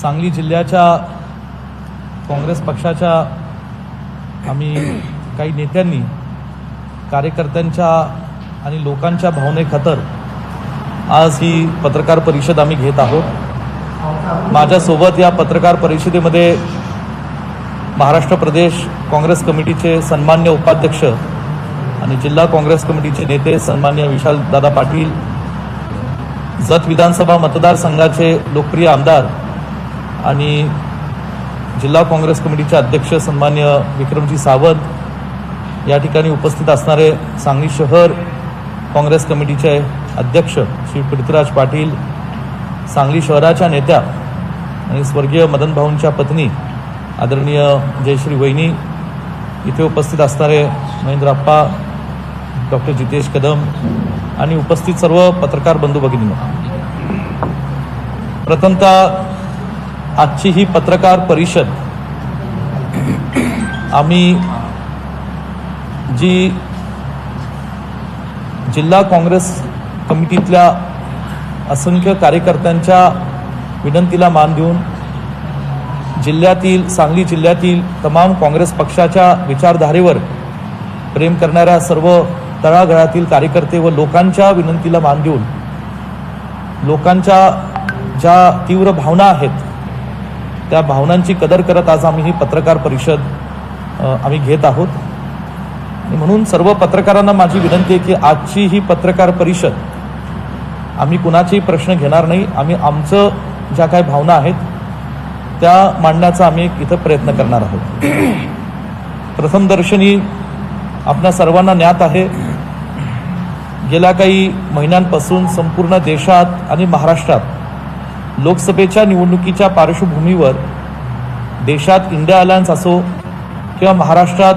सांगली जिल्ह्याच्या काँग्रेस पक्षाच्या आम्ही काही नेत्यांनी कार्यकर्त्यांच्या आणि लोकांच्या भावनेखातर आज ही पत्रकार परिषद आम्ही घेत आहोत. माझ्यासोबत या पत्रकार परिषदेमध्ये महाराष्ट्र प्रदेश काँग्रेस कमिटीचे सन्मान्य उपाध्यक्ष आणि जिल्हा काँग्रेस कमिटीचे नेते सन्मान्य विशालदादा पाटील जत विधानसभा मतदारसंघाचे लोकप्रिय आमदार आणि जिल्हा काँग्रेस कमिटीचे अध्यक्ष सन्मान्य विक्रमजी सावंत या ठिकाणी उपस्थित असणारे सांगली शहर काँग्रेस कमिटीचे अध्यक्ष श्री पृथ्वीराज पाटील सांगली शहराच्या नेत्या आणि स्वर्गीय मदन भाऊंच्या पत्नी आदरणीय जयश्री वहिनी इथे उपस्थित असणारे महेंद्रप्पा डॉक्टर जितेश कदम आणि उपस्थित सर्व पत्रकार बंधू भगिनी प्रथमतः आजची ही पत्रकार परिषद आम्ही जी जिल्हा काँग्रेस कमिटीतल्या असंख्य कार्यकर्त्यांच्या विनंतीला मान देऊन जिल्ह्यातील सांगली जिल्ह्यातील तमाम काँग्रेस पक्षाच्या विचारधारेवर प्रेम करणाऱ्या सर्व तळागळातील कार्यकर्ते व लोकांच्या विनंतीला मान देऊन लोकांच्या ज्या तीव्र भावना आहेत त्या भावनांची कदर करत आज आम्ही ही पत्रकार परिषद आम्ही घेत आहोत. आणि म्हणून सर्व पत्रकारांना माझी विनंती आहे की आजची ही पत्रकार परिषद आम्ही कुणाचेही प्रश्न घेणार नाही. आम्ही आमचं ज्या काही भावना आहेत त्या मांडण्याचा आम्ही एक इथं प्रयत्न करणार आहोत. प्रथमदर्शनी आपल्या सर्वांना ज्ञात आहे गेल्या काही महिन्यांपासून संपूर्ण देशात आणि महाराष्ट्रात लोकसभेच्या निवडणुकीच्या पार्श्वभूमीवर देशात इंडिया अलायन्स असो किंवा महाराष्ट्रात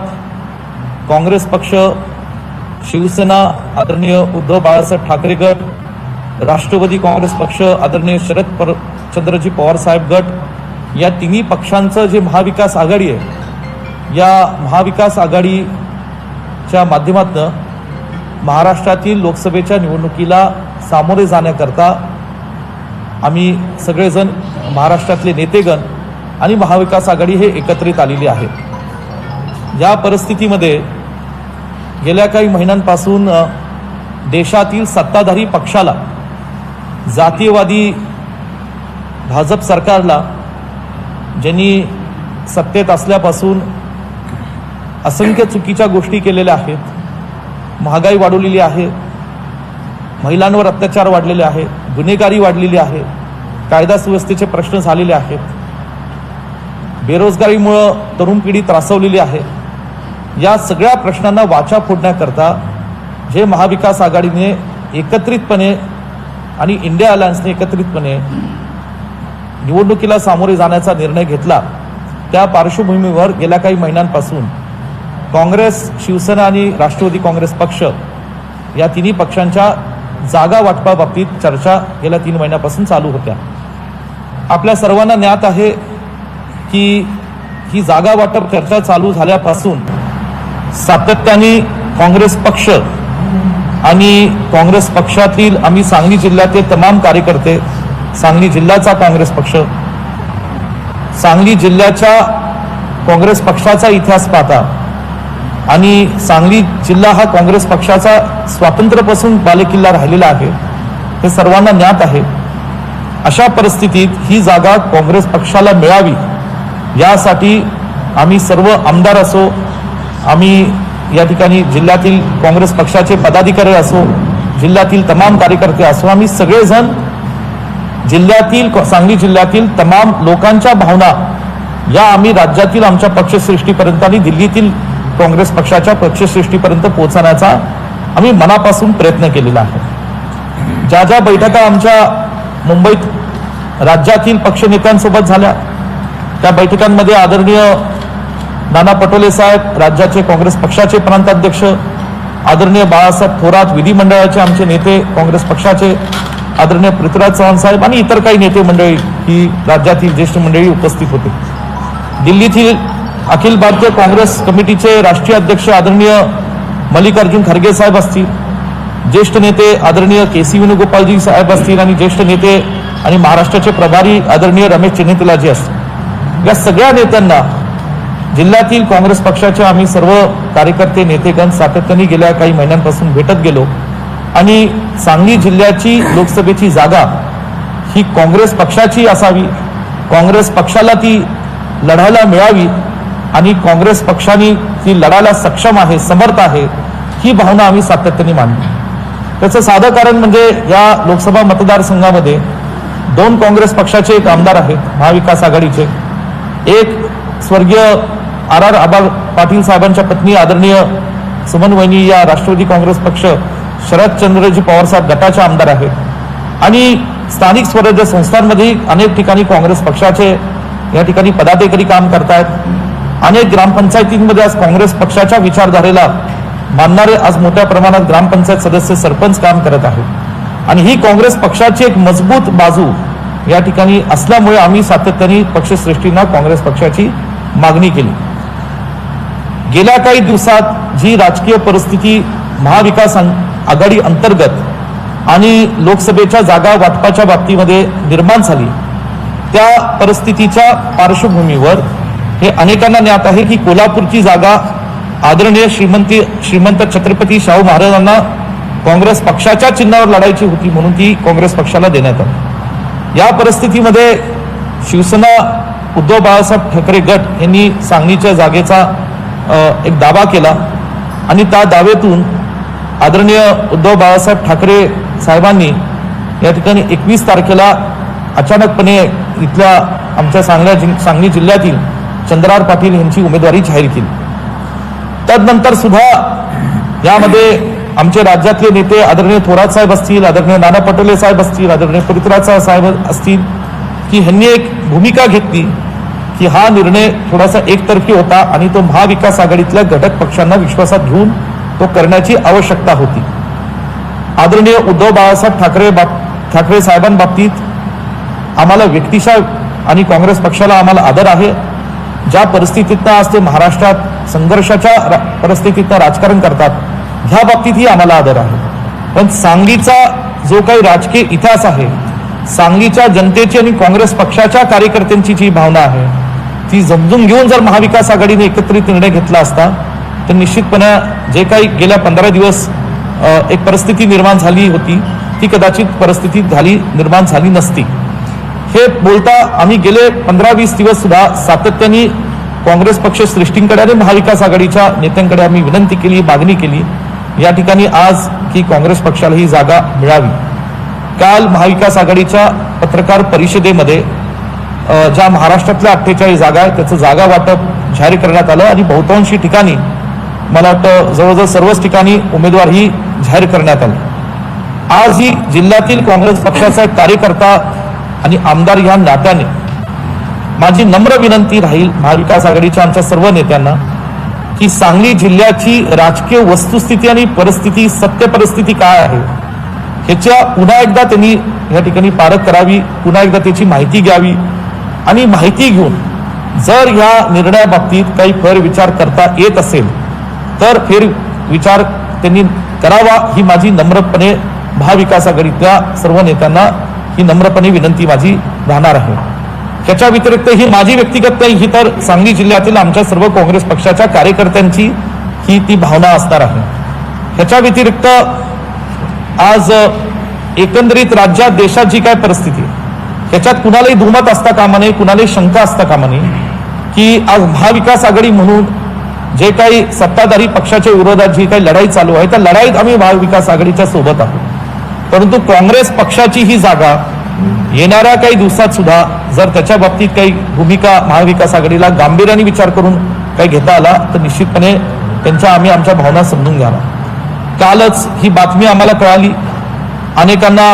काँग्रेस पक्ष शिवसेना आदरणीय उद्धव बाळासाहेब ठाकरे गट राष्ट्रवादी काँग्रेस पक्ष आदरणीय शरद पर चंद्रजी पवारसाहेब गट या तिन्ही पक्षांचं जे महाविकास आघाडी आहे या महाविकास आघाडीच्या माध्यमातून महाराष्ट्रातील लोकसभेच्या निवडणुकीला सामोरे जाण्याकरता आम्ही सगळेजण महाराष्ट्रातले नेतेगण आणि महाविकास आघाडी हे एकत्रित आलेली आहे. या परिस्थितीमध्ये गेल्या काही महिन्यांपासून देशातील सत्ताधारी पक्षाला जातीयवादी भाजप सरकारला ज्यांनी सत्तेत असल्यापासून असंख्य चुकीच्या गोष्टी केलेल्या आहेत महागाई वाढवलेली आहे महिलांवर अत्याचार वाढलेले आहे गुन्हेगारी वाढलेली आहे कायदा सुव्यवस्थेचे प्रश्न झालेले आहेत. बेरोजगारीमुळं तरुण पिढी त्रासवलेली आहे. या सगळ्या प्रश्नांना वाचा फोडण्याकरता जे महाविकास आघाडीने एकत्रितपणे आणि इंडिया अलायन्सने एकत्रितपणे निवडणुकीला सामोरे जाण्याचा निर्णय घेतला त्या पार्श्वभूमीवर गेल्या काही महिन्यांपासून काँग्रेस शिवसेना आणि राष्ट्रवादी काँग्रेस पक्ष या तिन्ही पक्षांच्या जागा वाटपाबाबतीत चर्चा गेल्या तीन महिन्यापासून चालू होत्या. आपल्या सर्वांना ज्ञात आहे की ही जागा वाटप चर्चा चालू झाल्यापासून सातत्याने काँग्रेस पक्ष आणि काँग्रेस पक्षातील आम्ही सांगली जिल्ह्यातले तमाम कार्यकर्ते सांगली जिल्ह्याचा काँग्रेस पक्ष सांगली जिल्ह्याच्या काँग्रेस पक्षाचा इतिहास पाहता आणि सांगली जिल्हा हा काँग्रेस पक्षाचा स्वातंत्र्यापासून बालेकिल्ला राहिलेला आहे. हे सर्वांना ज्ञात आहे. अशा परिस्थितीत ही जागा काँग्रेस पक्षाला मिळावी यासाठी आम्ही सर्व आमदार असो आम्ही या ठिकाणी जिल्ह्यातील काँग्रेस पक्षाचे पदाधिकारी असो जिल्ह्यातील तमाम कार्यकर्ते असो आम्ही सगळेजण जिल्ह्यातील सांगली जिल्ह्यातील तमाम लोकांच्या भावना या आम्ही राज्यातील आमच्या पक्षश्रेष्ठीपर्यंत आणि दिल्लीतील काँग्रेस पक्षाच्या पक्षश्रेष्ठीपर्यंत पोहोचण्याचा आम्ही मनापासून प्रयत्न केलेला आहे. ज्या ज्या बैठका आमच्या मुंबईत राज्यातील पक्षनेत्यांसोबत झाल्या त्या बैठकांमध्ये आदरणीय नाना पटोले साहेब राज्याचे काँग्रेस पक्षाचे प्रांताध्यक्ष आदरणीय बाळासाहेब थोरात विधिमंडळाचे आमचे नेते काँग्रेस पक्षाचे आदरणीय पृथ्वीराज चव्हाण साहेब आणि इतर काही नेते मंडळी ही राज्यातील ज्येष्ठ मंडळी उपस्थित होते. दिल्लीतील अखिल भारतीय काँग्रेस कमिटीचे राष्ट्रीय अध्यक्ष आदरणीय मल्लिकार्जुन खरगे साहेब असतील ज्येष्ठ नेते आदरणीय के सी वेणुगोपालजी साहेब असतील आणि ज्येष्ठ नेते आणि महाराष्ट्राचे प्रभारी आदरणीय रमेश चेन्नीतलाजी असतील. या सगळ्या नेत्यांना जिल्ह्यातील काँग्रेस पक्षाचे आम्ही सर्व कार्यकर्ते नेतेगण सातत्याने गेल्या काही महिन्यांपासून भेटत गेलो आणि सांगली जिल्ह्याची लोकसभेची जागा ही काँग्रेस पक्षाची असावी काँग्रेस पक्षाला ती लढायला मिळावी आणि काँग्रेस पक्षाने ती लढायला सक्षम आहे समर्थ आहे ही भावना आम्ही सातत्याने मांडली त्याचं साधं कारण म्हणजे या लोकसभा मतदारसंघामध्ये दोन काँग्रेस पक्षाचे एक आमदार आहेत महाविकास आघाडीचे. एक स्वर्गीय आर आर आबा पाटील साहेबांच्या पत्नी आदरणीय सुमन वहिनी या राष्ट्रवादी काँग्रेस पक्ष शरदचंद्रजी पवारसाहेब गटाचे आमदार आहेत. आणि स्थानिक स्वराज्य संस्थांमध्ये अनेक ठिकाणी काँग्रेस पक्षाचे या ठिकाणी पदाधिकारी काम करतायत. अनेक ग्रामपंचायतींमध्ये आज काँग्रेस पक्षाच्या विचारधारेला मानणारे आज मोठ्या प्रमाणात ग्रामपंचायत सदस्य सरपंच काम करत आहेत. आणि ही काँग्रेस पक्षाची एक मजबूत बाजू या ठिकाणी असल्यामुळे आम्ही सातत्याने पक्षश्रेष्ठींना काँग्रेस पक्षाची मागणी केली. गेल्या काही दिवसात जी राजकीय परिस्थिती महाविकास आघाडी अंतर्गत आणि लोकसभेच्या जागा वाटपाच्या बाबतीमध्ये निर्माण झाली त्या परिस्थितीच्या पार्श्वभूमीवर हे अनेकांना ज्ञात आहे की कोल्हापूरची जागा आदरणीय श्रीमंती श्रीमंत छत्रपती शाहू महाराजांना काँग्रेस पक्षाच्या चिन्हावर लढायची होती म्हणून ती काँग्रेस पक्षाला देण्यात आली. या परिस्थितीमध्ये शिवसेना उद्धव बाळासाहेब ठाकरे गट यांनी सांगलीच्या जागेचा एक दावा केला आणि त्या दावेतून आदरणीय उद्धव बाळासाहेब ठाकरे साहेबांनी या ठिकाणी एकवीस तारखेला अचानकपणे इथल्या आमच्या सांगल्या सांगली जिल्ह्यातील चंद्रार पाटील यांची उमेदवारी जाहीर केली. तदनंतर सुद्धा यामध्ये आमचे राज्यातले नेते आदरणीय थोरात साहेब असतील आदरणीय नाना पटोले साहेब असतील आदरणीय पृथ्वीराज साहेब असतील की ह्यांनी एक भूमिका घेतली की हा निर्णय थोडासा एकतर्फी होता आणि तो महाविकास आघाडीतल्या घटक पक्षांना विश्वासात घेऊन तो करण्याची आवश्यकता होती. आदरणीय उद्धव बाळासाहेब ठाकरे बाब ठाकरे साहेबांबाबतीत आम्हाला व्यक्तिशा आणि काँग्रेस पक्षाला आम्हाला आदर आहे. ज्या परिस्थितीतनं आज ते महाराष्ट्रात संघर्षाच्या परिस्थितीत परिस्थितीतनं राजकारण करतात ह्या बाबतीतही आम्हाला आदर आहे. पण सांगलीचा जो काही राजकीय इतिहास आहे सांगलीच्या जनतेची आणि काँग्रेस पक्षाच्या कार्यकर्त्यांची जी भावना आहे ती समजून घेऊन जर महाविकास आघाडीने एकत्रित निर्णय घेतला असता तर निश्चितपणे जे काही गेल्या पंधरा दिवस एक परिस्थिती निर्माण झाली होती ती कदाचित परिस्थिती झाली निर्माण झाली नसती. हे बोलता आम्ही गेले पंधरा वीस दिवस सुद्धा सातत्याने काँग्रेस पक्ष श्रेष्ठींकडे आणि महाविकास आघाडीच्या नेत्यांकडे आम्ही विनंती केली मागणी केली. या ठिकाणी आज की काँग्रेस पक्षाला ही जागा मिळावी. काल महाविकास आघाडीच्या पत्रकार परिषदेमध्ये ज्या महाराष्ट्रातल्या अठ्ठेचाळीस जागा आहेत त्याचं जागा वाटप जाहीर करण्यात आलं आणि बहुतांशी ठिकाणी मला वाटतं जवळजवळ सर्वच ठिकाणी उमेदवार ही जाहीर करण्यात आले. आज ही जिल्ह्यातील काँग्रेस पक्षाचा एक कार्यकर्ता आणि आमदार या नात्याने माझी नम्र विनंती राहील महाविकास आघाडीच्या आमच्या सर्व नेत्यांना की सांगली जिल्ह्याची राजकीय वस्तुस्थिती आणि परिस्थिती सत्य परिस्थिती काय आहे ह्याच्या पुन्हा एकदा त्यांनी या ठिकाणी पारख करावी पुन्हा एकदा त्याची माहिती घ्यावी आणि माहिती घेऊन जर ह्या निर्णयाबाबतीत काही फेरविचार करता येत असेल तर फेर विचार त्यांनी करावा ही माझी नम्रपणे महाविकास आघाडीतल्या सर्व नेत्यांना ही नम्रपणे विनंती माझी राहणार आहे. त्याच्या व्यतिरिक्त ही माझी व्यक्तिगत नाही ही तर सांगली जिल्ह्यातील आमच्या सर्व काँग्रेस पक्षाच्या कार्यकर्त्यांची ही ती भावना असणार आहे. ह्याच्या व्यतिरिक्त आज एकंदरीत राज्यात देशात जी काय परिस्थिती ह्याच्यात कुणालाही दुमत असता कामा नये कुणालाही शंका असता कामा नये की आज महाविकास आघाडी म्हणून जे काही सत्ताधारी पक्षाच्या विरोधात जी काही लढाई चालू आहे त्या लढाईत आम्ही महाविकास आघाडीच्या सोबत आहोत. परंतु काँग्रेस पक्षाची ही जागा येणाऱ्या काही दिवसात सुद्धा जर त्याच्या बाबतीत काही भूमिका महाविकास आघाडीला गांभीर्याने विचार करून काही घेता आला तर निश्चितपणे त्यांच्या आम्ही आमच्या भावना समजून घ्यावा कालच ही बातमी आम्हाला कळाली. अनेकांना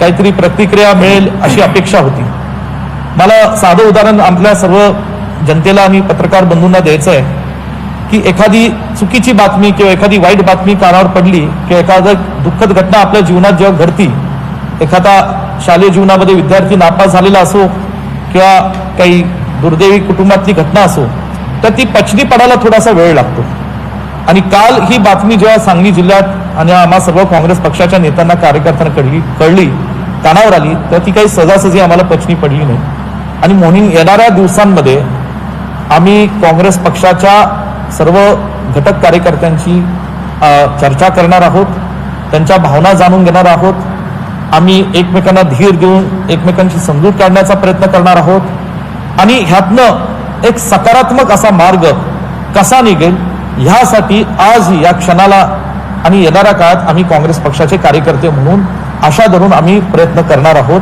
काहीतरी प्रतिक्रिया मिळेल अशी अपेक्षा होती. मला साधं उदाहरण आपल्या सर्व जनतेला आणि पत्रकार बंधूंना द्यायचं आहे. की एखादी चुकीची बातमी किंवा एखादी वाईट बातमी कानावर पडली किंवा एखादं दुःखद घटना आपल्या जीवनात जेव्हा घडती एखादा शालेय जीवनामध्ये विद्यार्थी नापास झालेला असो किंवा काही दुर्दैवी कुटुंबातली घटना असो तर ती पचनी पडायला थोडासा वेळ लागतो. आणि काल ही बातमी जेव्हा सांगली जिल्ह्यात आणि आम्हा सर्व काँग्रेस पक्षाच्या नेत्यांना कार्यकर्त्यांना कळली कळली कानावर आली तर ती काही सजासजी आम्हाला पचनी पडली नाही. आणि म्हणून येणाऱ्या दिवसांमध्ये आम्ही काँग्रेस पक्षाच्या सर्व घटक कार्यकर्त्यांची चर्चा करणार आहोत त्यांच्या भावना जाणून घेणार आहोत. आम्ही एकमेकांना धीर देऊन एकमेकांची समजूत काढण्याचा प्रयत्न करणार आहोत. आणि ह्यातनं एक सकारात्मक असा मार्ग कसा निघेल ह्यासाठी आज या क्षणाला आणि येणाऱ्या काळात आम्ही काँग्रेस पक्षाचे कार्यकर्ते म्हणून आशा धरून आम्ही प्रयत्न करणार आहोत.